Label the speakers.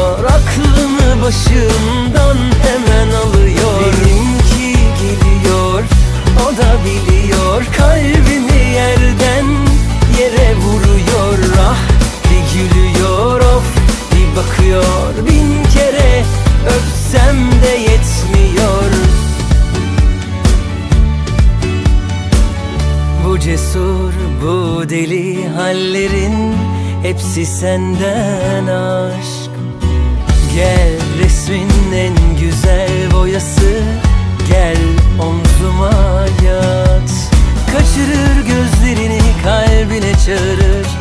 Speaker 1: alıyor Aklını başımdan hemen alıyor. Benimki geliyor o da biliyor. Kalbimi yerden yere vuruyor. Ah bir gülüyor of bir bakıyor. Bin kere öpsem de yetmiyor. Bu cesur bu deli hallerin Hepsi senden aşk. En güzel boyası. Gel omzuma yat. Kaçırır gözlerini kalbine çağırır.